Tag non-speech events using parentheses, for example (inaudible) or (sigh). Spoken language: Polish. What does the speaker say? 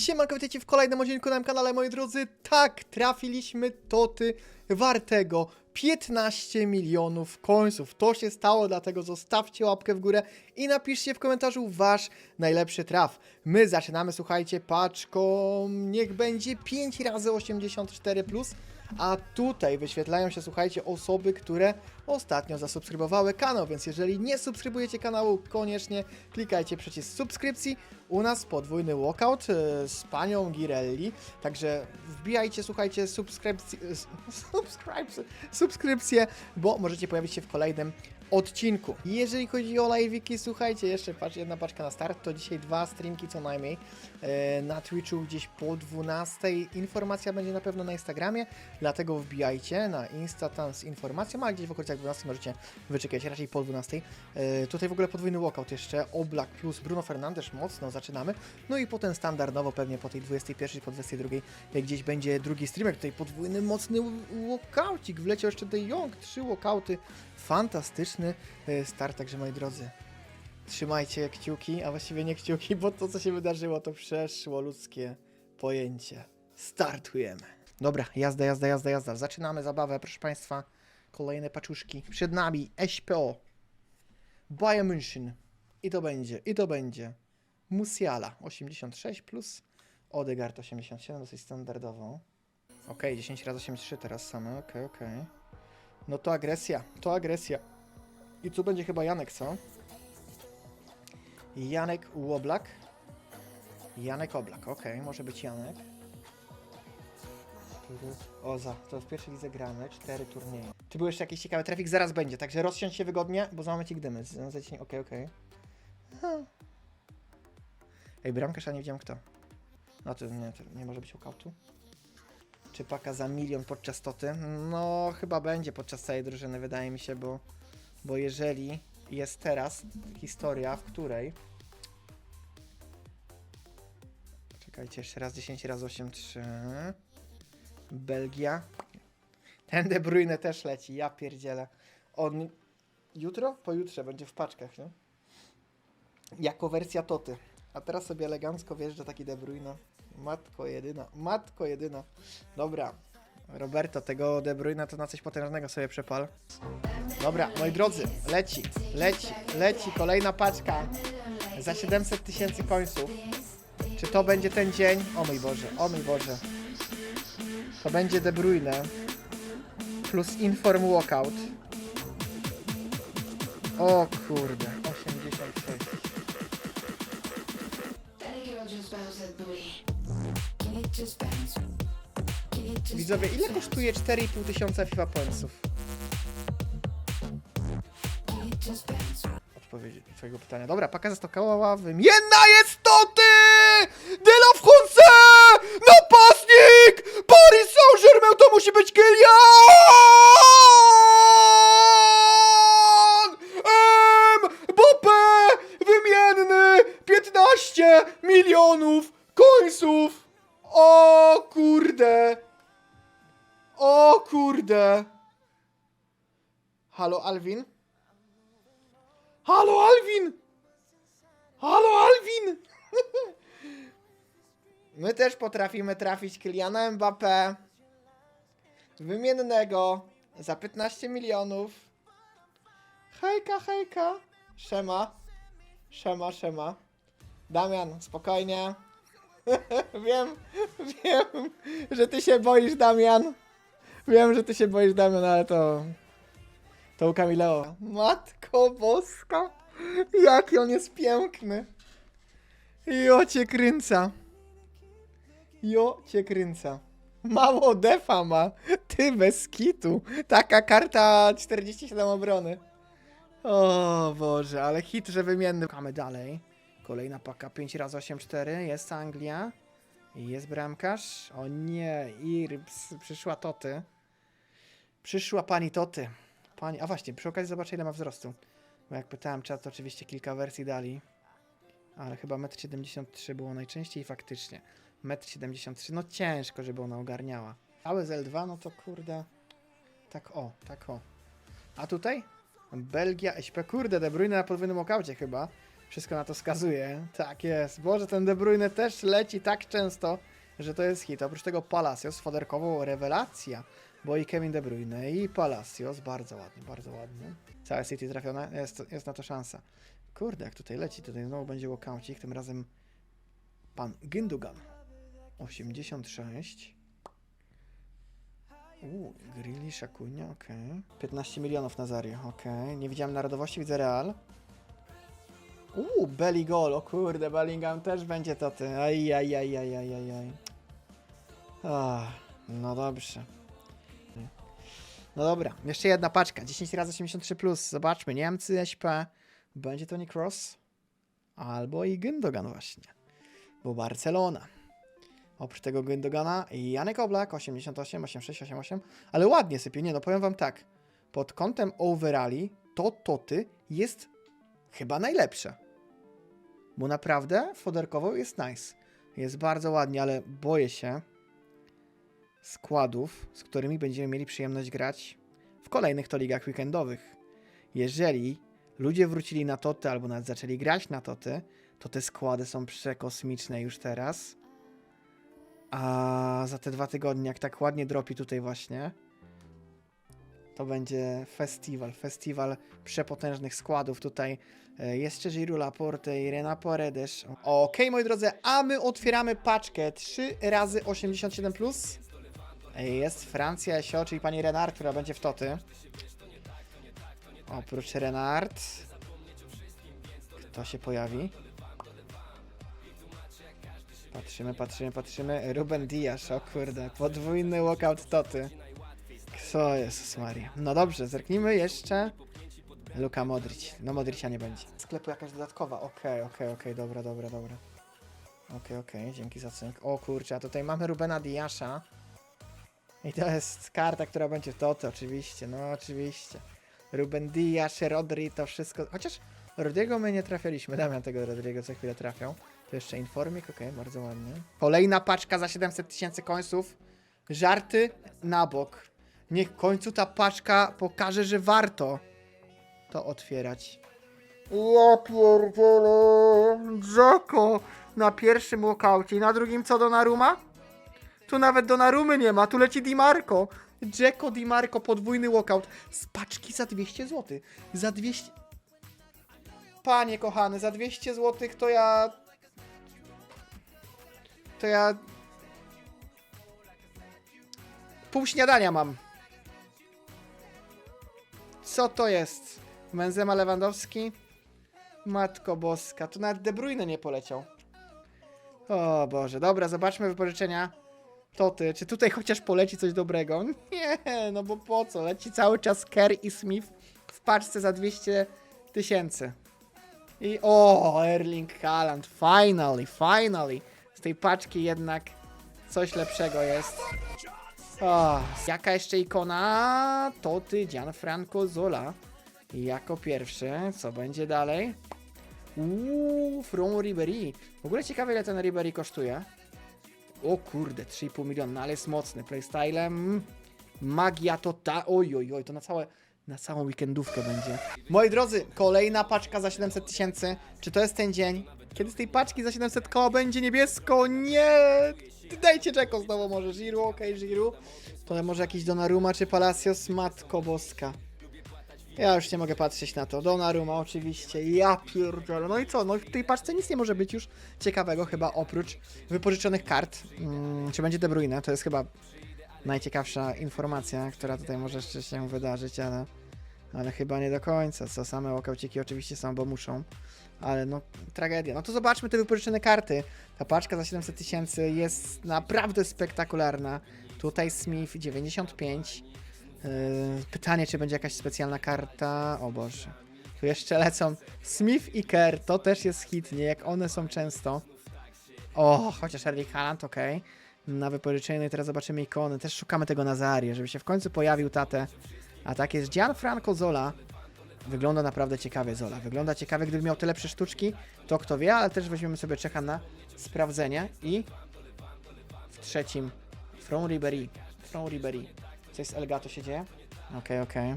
Siemanko, witajcie w kolejnym odcinku na moim kanale, moi drodzy. Tak, trafiliśmy toty wartego 15 milionów końców. To się stało, dlatego zostawcie łapkę w górę i napiszcie w komentarzu wasz najlepszy traf. My zaczynamy, słuchajcie, paczką, niech będzie 5 razy 84+, plus, a tutaj wyświetlają się, słuchajcie, osoby, które ostatnio zasubskrybowały kanał, więc jeżeli nie subskrybujecie kanału, koniecznie klikajcie przycisk subskrypcji. U nas podwójny walkout e, z panią Girelli, także wbijajcie, słuchajcie, subskrypcje, subskrypcje, bo możecie pojawić się w kolejnym odcinku. Jeżeli chodzi o live'iki, słuchajcie, jeszcze patrz, jedna paczka na start, to dzisiaj dwa streamki co najmniej e, na Twitchu gdzieś po 12. Informacja będzie na pewno na Instagramie, dlatego wbijajcie na Insta tam z informacją, a gdzieś w okolicach 12 możecie wyczekać, raczej po 12. E, tutaj w ogóle podwójny walkout jeszcze, Oblak plus Bruno Fernandes, mocno zaczynamy. No i potem standardowo pewnie po tej 21, po 22 jak gdzieś będzie drugi streamek, tutaj podwójny mocny walkoutik, wleciał jeszcze De Jong, trzy walkouty, fantastyczny e, start, także moi drodzy. Trzymajcie kciuki, a właściwie nie kciuki, bo to co się wydarzyło to przeszło ludzkie pojęcie. Startujemy. Dobra, jazda, jazda, jazda, jazda. Zaczynamy zabawę, proszę Państwa. Kolejne paczuszki. Przed nami SPO. Bayern München. I to będzie, i to będzie. Musiala 86 plus Odegaard 87, dosyć standardową. Ok, 10 razy 83 teraz same, ok, ok. No to agresja, to agresja. I tu będzie chyba Janek, co? Janek Łoblak. Janek Oblak, ok, może być Janek. Oza, to w pierwszej lidze gramy, cztery turnieje. Czy był jeszcze jakiś ciekawy trafik? Zaraz będzie, także rozsiądź się wygodnie, bo za moment gdymy. Okej, okej. Okay. Ej, bramkarz, a nie wiedziałem kto. No to nie, to nie może być ukautu. Czy paka za milion podczas toty? No, chyba będzie podczas całej drużyny, wydaje mi się, bo, bo jeżeli jest teraz historia, w której. Czekajcie, jeszcze raz 10 razy 8, 3. Belgia. Ten De Bruyne też leci, ja pierdzielę. On jutro, pojutrze będzie w paczkach, nie? Jako wersja Toty. A teraz sobie elegancko wjeżdża taki De Bruyne. Matko jedyna, matko jedyna. Dobra, Roberto, tego De Bruyne to na coś potężnego sobie przepal. Dobra, moi drodzy, leci, leci, leci, kolejna paczka za 700 tysięcy końców. Czy to będzie ten dzień? O mój Boże, o mój Boże. To będzie De Bruyne plus Inform Walkout. O kurde, Widzowie, ile kosztuje 4,5 tysiąca FIFA Pointsów? Odpowiedź do twojego pytania. Dobra, paka zastokała wymienna jest to ty! Dyla w Hunce! Napastnik! Paris Saint-Germain to musi być Kylian! Mbappé! Wymienny! 15 milionów kurde! Halo Alvin? Halo Alvin! Halo Alvin! (laughs) My też potrafimy trafić Kyliana Mbappé wymiennego za 15 milionów. Hejka, hejka. Szema. Szema, szema. Damian, spokojnie. (laughs) wiem, wiem, że ty się boisz, Damian. Wiem, że ty się boisz, Damian, ale to... To u Kamileo. Matko boska! Jaki on jest piękny! Jo cię kręca. Jo cię kręca. Mało defa ma. Ty bez kitu. Taka karta 47 obrony. O Boże, ale hit, że wymienny. Szukamy dalej. Kolejna paka 5 razy 8 4 Jest Anglia. Jest bramkarz. O nie, Irps. Przyszła Toty. Przyszła pani Toty. Pani, a właśnie, przy okazji zobaczę ile ma wzrostu. Bo jak pytałem czat, to oczywiście kilka wersji dali. Ale chyba 1,73 m było najczęściej faktycznie. 1,73 m, no ciężko, żeby ona ogarniała. Całe z L2, no to kurde. Tak o, tak o. A tutaj? Belgia, SP, kurde, De Bruyne na podwójnym okaucie chyba. Wszystko na to wskazuje. Tak jest. Boże, ten De Bruyne też leci tak często, że to jest hit. Oprócz tego Palacios, foderkowo rewelacja. Bo i Kevin De Bruyne, i Palacios. Bardzo ładnie, bardzo ładnie. Całe City trafione. Jest, jest na to szansa. Kurde, jak tutaj leci, tutaj znowu będzie walkoucik. Tym razem pan Gündogan. 86. Uuu, Grilli, Szakunia, okej. 15 milionów na Zario, okej. Nie widziałem narodowości, widzę Real. Uuu, Belly Goal, o kurde, Bellingham też będzie to ty. Aj, aj, aj, aj, aj, aj, aj. No dobrze. No dobra, jeszcze jedna paczka, 10 razy 83+, plus. zobaczmy, Niemcy, SP, będzie to Nick Ross, albo i Gündogan właśnie, bo Barcelona. Oprócz tego Gündogana Janek Oblak 88, 86, 88, ale ładnie sypie, nie no powiem wam tak, pod kątem overali to Toty jest chyba najlepsze. Bo naprawdę foderkowo jest nice. Jest bardzo ładnie, ale boję się składów, z którymi będziemy mieli przyjemność grać w kolejnych to ligach weekendowych. Jeżeli ludzie wrócili na Toty albo nawet zaczęli grać na Toty, to te składy są przekosmiczne już teraz. A za te dwa tygodnie, jak tak ładnie dropi tutaj właśnie, to będzie festiwal, festiwal przepotężnych składów. Tutaj e, jeszcze Giroud, Laporte i Rena Paredes. Okej, moi drodzy, a my otwieramy paczkę 3 razy 87+. Plus. Jest Francja Esio, czyli pani Renard, która będzie w Toty. Oprócz Renard. Kto się pojawi? Patrzymy, patrzymy, patrzymy. Ruben Diaz, o kurde, podwójny walkout Toty. Co Jezus Maria. No dobrze, zerknijmy jeszcze. Luka Modric. No Modricia nie będzie. Sklepu jakaś dodatkowa. Okej, okej, okej, dobra, dobra, dobra. Okej, okej, dzięki za cynk. O kurczę, a tutaj mamy Rubena Diasza. I to jest karta, która będzie w Toty, oczywiście, no oczywiście. Ruben Diasz, Rodri, to wszystko. Chociaż Rodrigo my nie trafialiśmy. Damian tego Rodrigo co chwilę trafiał. To jeszcze informik, okej, bardzo ładnie. Kolejna paczka za 700 tysięcy końców. Żarty na bok. Niech w końcu ta paczka pokaże, że warto to otwierać. Ja pierdzielę! Jacko na pierwszym walkoutie i na drugim co Donnarumma? Tu nawet Donnarumy nie ma, tu leci Di Marco. Jacko Di Marco, podwójny walkout z paczki za 200 zł. Za 200... Panie kochany, za 200 zł to ja... To ja... Pół śniadania mam. Co to jest? Benzema Lewandowski? Matko boska, tu nawet De Bruyne nie poleciał. O Boże, dobra, zobaczmy wypożyczenia. Toty, czy tutaj chociaż poleci coś dobrego? Nie, no bo po co? Leci cały czas Kerr i Smith w paczce za 200 tysięcy. I o, Erling Haaland, finally, finally. Z tej paczki jednak coś lepszego jest. O, jaka jeszcze ikona? Toty Gianfranco Zola. Jako pierwszy, co będzie dalej? Uuu, From Ribery. W ogóle ciekawe ile ten Ribery kosztuje. O kurde, 3,5 miliona, no ale jest mocny. Playstylem. Magia to ta. Oj, oj, oj, to na całe. Na całą weekendówkę będzie. Moi drodzy, kolejna paczka za 700 tysięcy. Czy to jest ten dzień? Kiedy z tej paczki za 700 koła będzie niebiesko? Nie! Dajcie czeko znowu może. Giru, okej, Giru. To może jakiś Donnarumma czy Palacios? Matko boska. Ja już nie mogę patrzeć na to. Donnarumma oczywiście. Ja pierdzielę. No i co? No w tej paczce nic nie może być już ciekawego chyba oprócz wypożyczonych kart. Hmm, czy będzie De Bruyne? To jest chyba najciekawsza informacja, która tutaj może jeszcze się wydarzyć, ale, ale chyba nie do końca. Co same łokauciki oczywiście są, bo muszą. Ale no, tragedia. No to zobaczmy te wypożyczone karty. Ta paczka za 700 tysięcy jest naprawdę spektakularna. Tutaj Smith 95. Yy, pytanie, czy będzie jakaś specjalna karta. O Boże. Tu jeszcze lecą Smith i Kerr. To też jest hit, nie? Jak one są często. O, chociaż Erling Haaland, okej. Na wypożyczenie, no i teraz zobaczymy ikony. Też szukamy tego Nazarie, żeby się w końcu pojawił tatę. A tak jest Gianfranco Zola. Wygląda naprawdę ciekawie Zola. Wygląda ciekawie, gdyby miał te lepsze sztuczki, to kto wie, ale też weźmiemy sobie Czecha na sprawdzenie. I w trzecim From Ribery. From Ribery. Coś z Elgato się dzieje? Okej, okej.